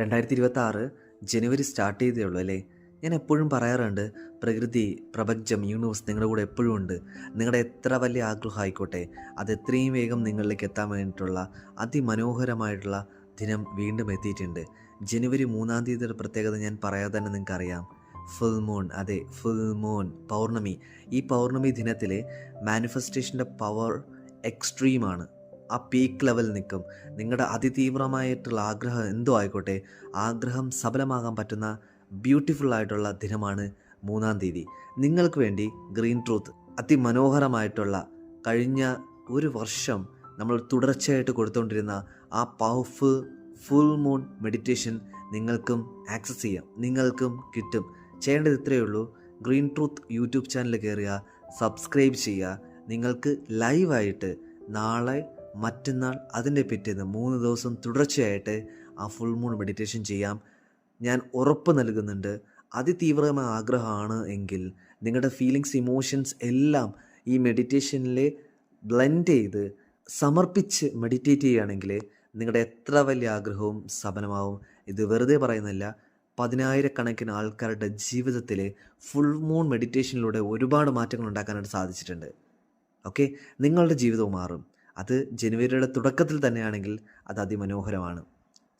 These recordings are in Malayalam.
രണ്ടായിരത്തി ഇരുപത്തി ആറ് ജനുവരി സ്റ്റാർട്ട് ചെയ്തേ ഉള്ളൂ അല്ലേ? ഞാൻ എപ്പോഴും പറയാറുണ്ട് പ്രകൃതി പ്രപഞ്ചം യൂണിവേഴ്സ് നിങ്ങളുടെ കൂടെ എപ്പോഴും ഉണ്ട്. നിങ്ങളുടെ എത്ര വലിയ ആഗ്രഹം ആയിക്കോട്ടെ അത് എത്രയും വേഗം നിങ്ങളിലേക്ക് എത്താൻ വേണ്ടിയിട്ടുള്ള അതിമനോഹരമായിട്ടുള്ള ദിനം വീണ്ടും എത്തിയിട്ടുണ്ട്. ജനുവരി മൂന്നാം തീയതിയുടെ പ്രത്യേകത ഞാൻ പറയാതെ തന്നെ നിങ്ങൾക്കറിയാം ഫുൾ മൂൺ അതെ ഫുൾ മൂൺ പൗർണമി. ഈ പൗർണമി ദിനത്തിലെ മാനിഫെസ്റ്റേഷന്റെ പവർ എക്സ്ട്രീമാണ് ആ പീക്ക് ലെവലിൽ നിൽക്കും. നിങ്ങളുടെ അതിതീവ്രമായിട്ടുള്ള ആഗ്രഹം എന്തോ ആയിക്കോട്ടെ. ആഗ്രഹം സഫലമാകാൻ പറ്റുന്ന ബ്യൂട്ടിഫുൾ ആയിട്ടുള്ള ദിനമാണ് മൂന്നാം തീയതി. നിങ്ങൾക്ക് വേണ്ടി ഗ്രീൻ ട്രൂത്ത് അതിമനോഹരമായിട്ടുള്ള കഴിഞ്ഞ ഒരു വർഷം നമ്മൾ തുടർച്ചയായിട്ട് കൊടുത്തുകൊണ്ടിരുന്ന ആ പവർഫുൾ ഫുൾ മൂൺ മെഡിറ്റേഷൻ നിങ്ങൾക്കും ആക്സസ് ചെയ്യാം. നിങ്ങൾക്കും കിട്ടും. ചെയ്യേണ്ടത് ഇത്രയേ ഉള്ളൂ. ഗ്രീൻ ട്രൂത്ത് യൂട്യൂബ് ചാനൽ കയറുക സബ്സ്ക്രൈബ് ചെയ്യുക. നിങ്ങൾക്ക് ലൈവായിട്ട് നാളെ മറ്റന്നാൾ അതിന്റെ പിറ്റേന്ന് മൂന്ന് ദിവസം തുടർച്ചയായിട്ട് ആ ഫുൾ മൂൺ മെഡിറ്റേഷൻ ചെയ്യാം. ഞാൻ ഉറപ്പ് നൽകുന്നുണ്ട്. അതിതീവ്രമായ ആഗ്രഹമാണ് എങ്കിൽ നിങ്ങളുടെ ഫീലിങ്സ് ഇമോഷൻസ് എല്ലാം ഈ മെഡിറ്റേഷനിൽ ബ്ലെൻഡ് ചെയ്ത് സമർപ്പിച്ച് മെഡിറ്റേറ്റ് ചെയ്യുകയാണെങ്കിൽ നിങ്ങളുടെ എത്ര വലിയ ആഗ്രഹവും സഫലമാവും. ഇത് വെറുതെ പറയുന്നില്ല പതിനായിരക്കണക്കിന് ആൾക്കാരുടെ ജീവിതത്തിൽ ഫുൾ മൂൺ മെഡിറ്റേഷനിലൂടെ ഒരുപാട് മാറ്റങ്ങൾ ഉണ്ടാക്കാനായിട്ട് സാധിച്ചിട്ടുണ്ട്. ഓക്കെ നിങ്ങളുടെ ജീവിതവും മാറും. അത് ജനുവരിയുടെ തുടക്കത്തിൽ തന്നെയാണെങ്കിൽ അത് അതിമനോഹരമാണ്.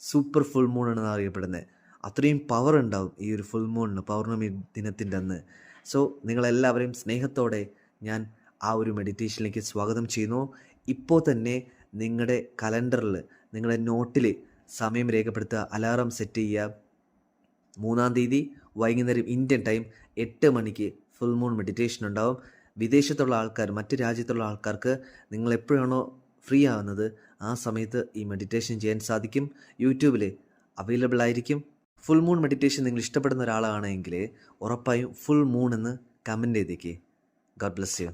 സൂപ്പർ ഫുൾ മൂൺ എന്നാണ് അറിയപ്പെടുന്നത് അത്രയും പവർ ഉണ്ടാവും ഈ ഒരു ഫുൾ മൂണിന് പൗർണമി ദിനത്തിന്റെ അന്ന്. സോ നിങ്ങളെല്ലാവരെയും സ്നേഹത്തോടെ ഞാൻ ആ ഒരു മെഡിറ്റേഷനിലേക്ക് സ്വാഗതം ചെയ്യുന്നു. ഇപ്പോൾ തന്നെ നിങ്ങളുടെ കലണ്ടറിൽ നിങ്ങളുടെ നോട്ടിൽ സമയം രേഖപ്പെടുത്തുക അലാറം സെറ്റ് ചെയ്യുക. മൂന്നാം തീയതി വൈകുന്നേരം ഇന്ത്യൻ ടൈം എട്ട് മണിക്ക് ഫുൾ മൂൺ മെഡിറ്റേഷൻ ഉണ്ടാവും. വിദേശത്തുള്ള ആൾക്കാർ മറ്റ് രാജ്യത്തുള്ള ആൾക്കാർക്ക് നിങ്ങൾ എപ്പോഴാണോ ഫ്രീ ആവുന്നത് ആ സമയത്ത് ഈ മെഡിറ്റേഷൻ ചെയ്യാൻ സാധിക്കും? യൂട്യൂബിൽ അവൈലബിൾ ആയിരിക്കും. ഫുൾ മൂൺ മെഡിറ്റേഷൻ നിങ്ങൾ ഇഷ്ടപ്പെടുന്ന ഒരാളാണെങ്കിൽ ഉറപ്പായും ഫുൾ മൂൺ എന്ന് കമന്റ് ചെയ്തേക്കേ. God bless you